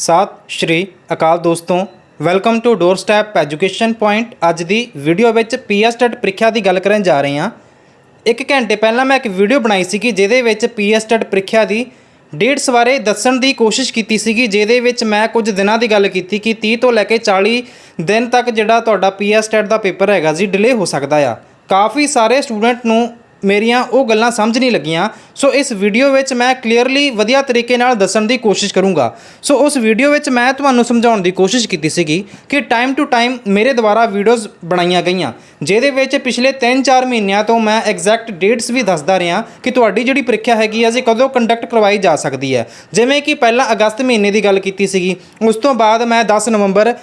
ਸਤਿ ਸ਼੍ਰੀ ਅਕਾਲ ਦੋਸਤੋ। Welcome to door step education point ਅੱਜ ਦੀ ਵੀਡੀਓ ਵਿੱਚ ਪੀਐਸਟੈਟ ਪ੍ਰੀਖਿਆ ਦੀ ਗੱਲ ਕਰਨ ਜਾ ਰਹੇ ਹਾਂ। ਇੱਕ ਘੰਟੇ ਪਹਿਲਾਂ ਮੈਂ ਇੱਕ ਵੀਡੀਓ ਬਣਾਈ ਸੀਗੀ, ਜਿਹਦੇ ਵਿੱਚ ਪੀਐਸਟੈਟ ਪ੍ਰੀਖਿਆ ਦੀ ਡੇਟਸ ਬਾਰੇ ਦੱਸਣ ਦੀ ਕੋਸ਼ਿਸ਼ ਕੀਤੀ ਸੀਗੀ, ਜਿਹਦੇ ਵਿੱਚ ਮੈਂ ਕੁਝ ਦਿਨਾਂ ਦੀ ਗੱਲ ਕੀਤੀ ਕਿ 30 ਤੋਂ ਲੈ ਕੇ 40 ਦਿਨ ਤੱਕ ਜਿਹੜਾ ਤੁਹਾਡਾ ਪੀਐਸਟੈਟ ਦਾ ਪੇਪਰ ਹੈਗਾ ਜੀ ਡਿਲੇ ਹੋ ਸਕਦਾ ਆ। ਕਾਫੀ ਸਾਰੇ ਸਟੂਡੈਂਟ ਨੂੰ ਮੇਰੀਆਂ ਉਹ ਗੱਲਾਂ ਸਮਝ ਨਹੀਂ ਲੱਗੀਆਂ। ਸੋ ਇਸ ਵੀਡੀਓ ਵਿੱਚ ਮੈਂ ਕਲੀਅਰਲੀ ਵਧੀਆ ਤਰੀਕੇ ਨਾਲ ਦੱਸਣ ਦੀ ਕੋਸ਼ਿਸ਼ ਕਰੂੰਗਾ। ਸੋ ਉਸ ਵੀਡੀਓ ਵਿੱਚ ਮੈਂ ਤੁਹਾਨੂੰ ਸਮਝਾਉਣ ਦੀ ਕੋਸ਼ਿਸ਼ ਕੀਤੀ ਸੀਗੀ ਕਿ ਟਾਈਮ ਟੂ ਟਾਈਮ ਮੇਰੇ ਦੁਆਰਾ ਵੀਡੀਓਜ਼ ਬਣਾਈਆਂ ਗਈਆਂ, ਜਿਹਦੇ ਵਿੱਚ ਪਿਛਲੇ 3-4 ਮਹੀਨਿਆਂ ਤੋਂ ਮੈਂ ਐਗਜ਼ੈਕਟ ਡੇਟਸ ਵੀ ਦੱਸਦਾ ਰਿਹਾ ਕਿ ਤੁਹਾਡੀ ਜਿਹੜੀ ਪ੍ਰੀਖਿਆ ਹੈਗੀ ਆ ਜੀ ਕਦੋਂ ਕੰਡਕਟ ਕਰਵਾਈ ਜਾ ਸਕਦੀ ਹੈ। ਜਿਵੇਂ ਕਿ ਪਹਿਲਾਂ ਅਗਸਤ ਮਹੀਨੇ ਦੀ ਗੱਲ ਕੀਤੀ ਸੀਗੀ, ਉਸ ਤੋਂ ਬਾਅਦ ਮੈਂ 10 ਨਵੰਬਰ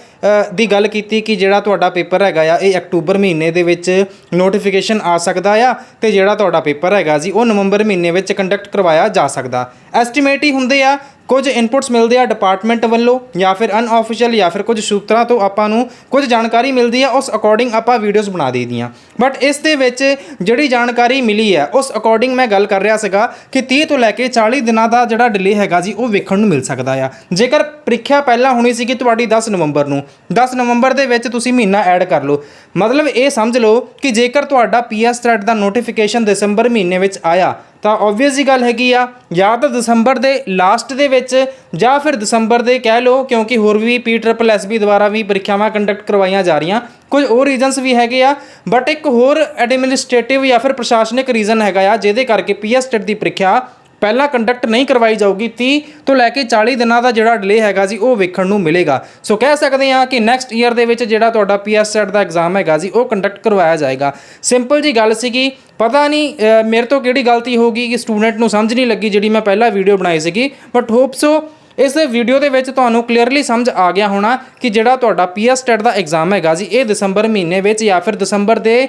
ਦੀ ਗੱਲ ਕੀਤੀ ਕਿ ਜਿਹੜਾ ਤੁਹਾਡਾ ਪੇਪਰ ਹੈਗਾ ਆ, ਇਹ ਅਕਤੂਬਰ ਮਹੀਨੇ ਦੇ ਵਿੱਚ ਨੋਟੀਫਿਕੇਸ਼ਨ ਆ ਸਕਦਾ ਆ ਤੇ ਜਿਹੜਾ ਤੁਹਾਡਾ ਪੇਪਰ ਹੈਗਾ ਜੀ ਉਹ ਨਵੰਬਰ ਮਹੀਨੇ ਵਿੱਚ ਕੰਡਕਟ ਕਰਵਾਇਆ ਜਾ ਸਕਦਾ। ਐਸਟੀਮੇਟ ਹੀ ਹੁੰਦੇ ਆ, ਕੁਝ ਇਨਪੁਟਸ ਮਿਲਦੇ ਆ ਡਿਪਾਰਟਮੈਂਟ ਵੱਲੋਂ ਜਾਂ ਫਿਰ ਅਨਆਫੀਸ਼ੀਅਲ ਜਾਂ ਫਿਰ ਕੁਝ ਸੂਤਰਾਂ ਤੋਂ ਆਪਾਂ ਨੂੰ ਕੁਝ ਜਾਣਕਾਰੀ ਮਿਲਦੀ ਆ, ਉਸ ਅਕੋਰਡਿੰਗ ਆਪਾਂ ਵੀਡੀਓਜ਼ ਬਣਾ ਦਈਦੀਆਂ। ਬਟ ਇਸ ਦੇ ਵਿੱਚ ਜਿਹੜੀ ਜਾਣਕਾਰੀ ਮਿਲੀ ਹੈ ਉਸ ਅਕੋਰਡਿੰਗ ਮੈਂ ਗੱਲ ਕਰ ਰਿਹਾ ਸੀਗਾ ਕਿ 30 ਤੋਂ ਲੈ ਕੇ 40 ਦਿਨਾਂ ਦਾ ਜਿਹੜਾ ਡਿਲੇ ਹੈਗਾ ਜੀ, ਉਹ ਵੇਖਣ ਨੂੰ ਮਿਲ ਸਕਦਾ ਆ। ਜੇਕਰ ਪ੍ਰੀਖਿਆ ਪਹਿਲਾਂ ਹੋਣੀ ਸੀਗੀ ਤੁਹਾਡੀ 10 ਨਵੰਬਰ ਨੂੰ 10 ਨਵੰਬਰ ਦੇ ਵਿੱਚ ਤੁਸੀਂ ਮਹੀਨਾ ਐਡ ਕਰ ਲਓ। ਮਤਲਬ ਇਹ ਸਮਝ ਲਓ ਕਿ ਜੇਕਰ ਤੁਹਾਡਾ ਪੀਐਸ ਥ੍ਰੈਡ ਦਾ ਨੋਟੀਫਿਕੇਸ਼ਨ ਦਸੰਬਰ ਮਹੀਨੇ ਵਿੱਚ ਆਇਆ ਤਾਂ ਆਬਵੀਅਸ ਜੀ ਗੱਲ ਹੈਗੀ ਆ, ਜਾਂ ਤਾਂ ਦਸੰਬਰ ਦੇ ਲਾਸਟ ਦੇ ਵਿੱਚ, ਜਾਂ ਫਿਰ ਦਸੰਬਰ ਦੇ ਕਹਿ ਲਓ, ਕਿਉਂਕਿ ਹੋਰ ਵੀ ਪੀ ਟ੍ਰਿਪਲ ਐਸਬੀ ਦੁਆਰਾ ਵੀ ਪ੍ਰੀਖਿਆਵਾਂ ਕੰਡਕਟ ਕਰਵਾਈਆਂ ਜਾ ਰਹੀਆਂ, ਕੁਝ ਹੋਰ ਰੀਜ਼ਨਸ ਵੀ ਹੈਗੇ ਆ ਬਟ ਇੱਕ ਹੋਰ ਐਡਮਿਨਿਸਟ੍ਰੇਟਿਵ ਜਾਂ ਫਿਰ ਪ੍ਰਸ਼ਾਸਨਿਕ ਰੀਜ਼ਨ ਹੈਗਾ ਆ, ਜਿਹਦੇ ਕਰਕੇ ਪੀਐਸ ਟੈਟ ਦੀ ਪ੍ਰੀਖਿਆ ਪਹਿਲਾਂ ਕੰਡਕਟ ਨਹੀਂ ਕਰਵਾਈ ਜਾਊਗੀ 30 ਤੋਂ ਲੈ ਕੇ 40 ਦਿਨਾਂ ਦਾ ਜਿਹੜਾ ਡਿਲੇ ਹੈਗਾ ਜੀ, ਉਹ ਵੇਖਣ ਨੂੰ ਮਿਲੇਗਾ। ਸੋ ਕਹਿ ਸਕਦੇ ਹਾਂ ਕਿ ਨੈਕਸਟ ਈਅਰ ਦੇ ਵਿੱਚ ਜਿਹੜਾ ਤੁਹਾਡਾ ਪੀਐਸ ਸੈਟ ਦਾ ਐਗਜ਼ਾਮ ਹੈਗਾ ਜੀ, ਉਹ ਕੰਡਕਟ ਕਰਵਾਇਆ ਜਾਏਗਾ। ਸਿੰਪਲ ਜੀ ਗੱਲ ਸੀਗੀ, ਪਤਾ ਨਹੀਂ ਮੇਰੇ ਤੋਂ ਕਿਹੜੀ ਗਲਤੀ ਹੋ ਗਈ, ਕਿ ਸਟੂਡੈਂਟ ਨੂੰ ਸਮਝ ਨਹੀਂ ਲੱਗੀ ਜਿਹੜੀ ਮੈਂ ਪਹਿਲਾਂ ਵੀਡੀਓ ਬਣਾਈ ਸੀਗੀ ਬਟ ਹੋਪ ਸੋ ਇਸ ਵੀਡੀਓ ਦੇ ਵਿੱਚ ਤੁਹਾਨੂੰ ਕਲੀਅਰਲੀ ਸਮਝ ਆ ਗਿਆ ਹੋਣਾ ਕਿ ਜਿਹੜਾ ਤੁਹਾਡਾ ਪੀਐਸ ਟੈਟ ਦਾ ਐਗਜ਼ਾਮ ਹੈਗਾ ਜੀ, ਇਹ ਦਸੰਬਰ ਮਹੀਨੇ ਵਿੱਚ ਜਾਂ ਫਿਰ ਦਸੰਬਰ ਦੇ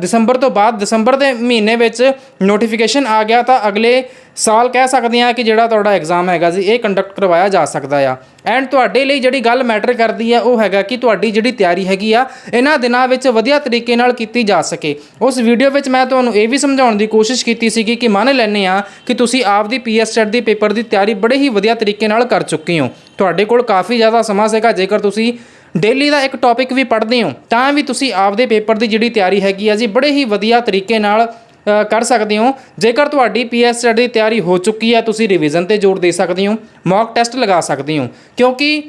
ਦਸੰਬਰ ਤੋਂ ਬਾਅਦ ਦਸੰਬਰ ਦੇ ਮਹੀਨੇ ਵਿੱਚ ਨੋਟੀਫਿਕੇਸ਼ਨ ਆ ਗਿਆ ਤਾਂ ਅਗਲੇ ਸਾਲ ਕਹਿ ਸਕਦੇ ਹਾਂ ਕਿ ਜਿਹੜਾ ਤੁਹਾਡਾ ਐਗਜ਼ਾਮ ਹੈਗਾ ਜੀ, ਇਹ ਕੰਡਕਟ ਕਰਵਾਇਆ ਜਾ ਸਕਦਾ ਆ। ਐਂਡ ਤੁਹਾਡੇ ਲਈ ਜਿਹੜੀ ਗੱਲ ਮੈਟਰ ਕਰਦੀ ਆ, ਉਹ ਹੈਗਾ ਕਿ ਤੁਹਾਡੀ ਜਿਹੜੀ ਤਿਆਰੀ ਹੈਗੀ ਆ, ਇਹਨਾਂ ਦਿਨਾਂ ਵਿੱਚ ਵਧੀਆ ਤਰੀਕੇ ਨਾਲ ਕੀਤੀ ਜਾ ਸਕੇ। ਉਸ ਵੀਡੀਓ ਵਿੱਚ ਮੈਂ ਤੁਹਾਨੂੰ ਇਹ ਵੀ ਸਮਝਾਉਣ ਦੀ ਕੋਸ਼ਿਸ਼ ਕੀਤੀ ਸੀਗੀ ਕਿ ਮੰਨ ਲੈਂਦੇ ਆ ਕਿ ਤੁਸੀਂ ਆਪਦੀ ਪੀਐਸ ਟੈਟ ਦੀ ਪੇਪਰ ਦੀ ਤਿਆਰੀ ਬੜੇ ਹੀ ਵਧੀਆ ਤਰੀਕੇ ਨਾਲ ਕਰ ਚੁੱਕੇ ਹੋ। ਤੁਹਾਡੇ ਕੋਲ ਕਾਫੀ ਜ਼ਿਆਦਾ ਸਮਾਂ ਸੀਗਾ, ਜੇਕਰ ਤੁਸੀਂ ਡੇਲੀ ਦਾ ਇੱਕ ਟੌਪਿਕ ਵੀ ਪੜ੍ਹਦੇ ਹੋ, ਤਾਂ ਵੀ ਤੁਸੀਂ ਆਪਦੇ ਪੇਪਰ ਦੀ ਜਿਹੜੀ ਤਿਆਰੀ ਹੈਗੀ ਆ ਜੀ, ਬੜੇ ਹੀ ਵਧੀਆ ਤਰੀਕੇ ਨਾਲ ਕਰ ਸਕਦੇ ਹੋ। ਜੇਕਰ ਤੁਹਾਡੀ ਪੀਐਸ ਸਟੱਡੀ ਦੀ ਤਿਆਰੀ ਹੋ ਚੁੱਕੀ ਹੈ, ਤੁਸੀਂ ਰਿਵੀਜ਼ਨ ਤੇ ਜ਼ੋਰ ਦੇ ਸਕਦੇ ਹੋ। ਮੌਕ ਟੈਸਟ ਲਗਾ ਸਕਦੇ ਹੋ। ਕਿਉਂਕਿ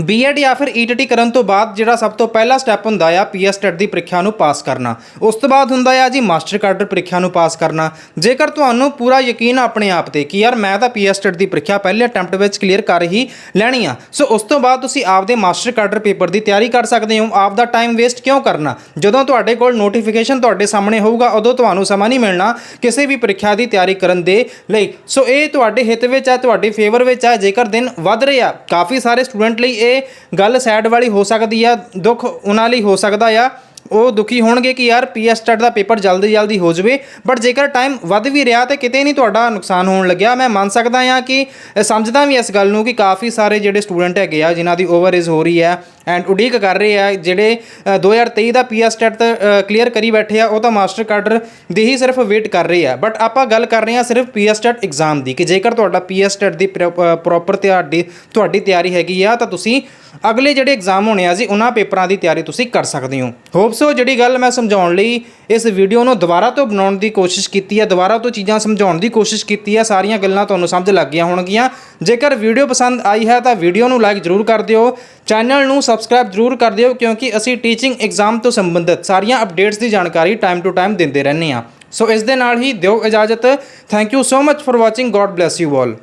ਬੀਐਡ ਜਾਂ ਫਿਰ ਈਟੀਟੀ ਕਰਨ ਤੋਂ ਬਾਅਦ ਜਿਹੜਾ ਸਭ ਤੋਂ ਪਹਿਲਾ ਸਟੈਪ ਹੁੰਦਾ ਆ ਪੀਐਸ ਟੈਟ ਦੀ ਪ੍ਰੀਖਿਆ ਨੂੰ ਪਾਸ ਕਰਨਾ। ਉਸ ਤੋਂ ਬਾਅਦ ਹੁੰਦਾ ਆ ਜੀ ਮਾਸਟਰ ਕਾਡਰ ਪ੍ਰੀਖਿਆ ਨੂੰ ਪਾਸ ਕਰਨਾ। ਜੇਕਰ ਤੁਹਾਨੂੰ ਪੂਰਾ ਯਕੀਨ ਆ ਆਪਣੇ ਆਪ ਤੇ ਕਿ ਯਾਰ ਮੈਂ ਤਾਂ ਪੀਐਸ ਟੈਟ ਦੀ ਪ੍ਰੀਖਿਆ ਪਹਿਲੇ ਅਟੈਂਪਟ ਵਿੱਚ ਕਲੀਅਰ ਕਰ ਹੀ ਲੈਣੀ ਆ, ਸੋ ਉਸ ਤੋਂ ਬਾਅਦ ਤੁਸੀਂ ਆਪਦੇ ਮਾਸਟਰ ਕਾਡਰ ਪੇਪਰ ਦੀ ਤਿਆਰੀ ਕਰ ਸਕਦੇ ਹੋ। ਆਪ ਦਾ ਟਾਈਮ ਵੇਸਟ ਕਿਉਂ ਕਰਨਾ? ਜਦੋਂ ਤੁਹਾਡੇ ਕੋਲ ਨੋਟੀਫਿਕੇਸ਼ਨ ਤੁਹਾਡੇ ਸਾਹਮਣੇ ਹੋਊਗਾ, ਉਦੋਂ ਤੁਹਾਨੂੰ ਸਮਾਂ ਨਹੀਂ ਮਿਲਣਾ ਕਿਸੇ ਵੀ ਪ੍ਰੀਖਿਆ ਦੀ ਤਿਆਰੀ ਕਰਨ ਦੇ ਲਈ। ਸੋ ਇਹ ਤੁਹਾਡੇ ਹਿੱਤ ਵਿੱਚ ਹੈ ਤੁਹਾਡੇ ਫੇਵਰ ਵਿੱਚ ਹੈ ਜੇਕਰ ਦਿਨ ਵੱਧ ਰਿਹਾ ਕਾਫੀ ਸਾਰੇ ਸਟੂਡੈਂਟ ਲਈ ਇਹ ਗੱਲ ਸੈਡ ਵਾਲੀ ਹੋ ਸਕਦੀ ਆ, ਦੁੱਖ ਉਹਨਾਂ ਲਈ ਹੋ ਸਕਦਾ ਆ। ਉਹ ਦੁਖੀ ਹੋਣਗੇ ਕਿ ਯਾਰ ਪੀਐਸ ਟੈਟ ਦਾ ਪੇਪਰ ਜਲਦੀ ਜਲਦੀ ਹੋ ਜਾਵੇ ਬਟ ਜੇਕਰ ਟਾਈਮ ਵੱਧ ਵੀ ਰਿਹਾ ਤੇ ਕਿਤੇ ਨਹੀਂ ਤੁਹਾਡਾ ਨੁਕਸਾਨ ਹੋਣ ਲੱਗਿਆ, ਮੈਂ ਮੰਨ ਸਕਦਾ ਹਾਂ ਕਿ ਸਮਝਦਾ ਵੀ ਇਸ ਗੱਲ ਨੂੰ ਕਿ ਕਾਫੀ ਸਾਰੇ ਜਿਹੜੇ ਸਟੂਡੈਂਟ ਹੈਗੇ ਆ, ਜਿਨ੍ਹਾਂ ਦੀ ਓਵਰ ਏਜ ਹੋ ਰਹੀ ਹੈ ਐਂਡ ਉਡੀਕ ਕਰ ਰਹੇ ਆ ਜਿਹੜੇ ਅ, 2023 ਦਾ ਪੀਐਸ ਟੈਟ ਕਲੀਅਰ ਕਰੀ ਬੈਠੇ ਆ ਉਹ ਤਾਂ ਮਾਸਟਰ ਕਾਡਰ ਦੀ ਹੀ ਸਿਰਫ ਵੇਟ ਕਰ ਰਹੇ ਆ। ਬਟ ਆਪਾਂ ਗੱਲ ਕਰ ਰਹੇ ਆ ਸਿਰਫ ਪੀਐਸ ਟੈਟ ਐਗਜ਼ਾਮ ਦੀ ਕਿ ਜੇਕਰ ਤੁਹਾਡਾ ਪੀਐਸ ਟੈਟ ਦੀ ਪ੍ਰੋਪਰ ਤੁਹਾਡੀ ਤੁਹਾਡੀ ਤਿਆਰੀ ਹੈਗੀ ਆ ਤਾਂ ਤੁਸੀਂ ਅਗਲੇ ਜਿਹੜੇ ਐਗਜ਼ਾਮ ਹੋਣੇ ਆ ਜੀ ਉਹਨਾਂ ਪੇਪਰਾਂ ਦੀ ਤਿਆਰੀ ਤੁਸੀਂ ਕਰ ਸਕਦੇ ਹੋ। ਹੋਪ ਜਿਹੜੀ ਗੱਲ ਮੈਂ ਸਮਝਾਉਣ ਲਈ ਇਸ ਵੀਡੀਓ ਨੂੰ ਦੁਬਾਰਾ ਤੋਂ ਬਣਾਉਣ ਦੀ ਕੋਸ਼ਿਸ਼ ਕੀਤੀ ਹੈ, ਦੁਬਾਰਾ ਤੋਂ ਚੀਜ਼ਾਂ ਸਮਝਾਉਣ ਦੀ ਕੋਸ਼ਿਸ਼ ਕੀਤੀ ਹੈ, ਸਾਰੀਆਂ ਗੱਲਾਂ ਤੁਹਾਨੂੰ ਸਮਝ ਲੱਗ ਗਈਆਂ ਹੋਣਗੀਆਂ। ਜੇਕਰ ਵੀਡੀਓ ਪਸੰਦ ਆਈ ਹੈ ਤਾਂ ਵੀਡੀਓ ਨੂੰ ਲਾਈਕ ਜ਼ਰੂਰ ਕਰ ਦਿਓ ਚੈਨਲ ਨੂੰ ਸਬਸਕ੍ਰਾਈਬ ਜ਼ਰੂਰ ਕਰ ਦਿਓ, ਕਿਉਂਕਿ ਅਸੀਂ ਟੀਚਿੰਗ ਐਗਜ਼ਾਮ ਤੋਂ ਸੰਬੰਧਿਤ ਸਾਰੀਆਂ ਅਪਡੇਟਸ ਦੀ ਜਾਣਕਾਰੀ ਟਾਈਮ ਟੂ ਟਾਈਮ ਦਿੰਦੇ ਰਹਿੰਦੇ ਹਾਂ। ਸੋ ਇਸ ਦੇ ਨਾਲ ਹੀ ਦਿਓ ਇਜਾਜ਼ਤ। Thank you so much for watching god bless you all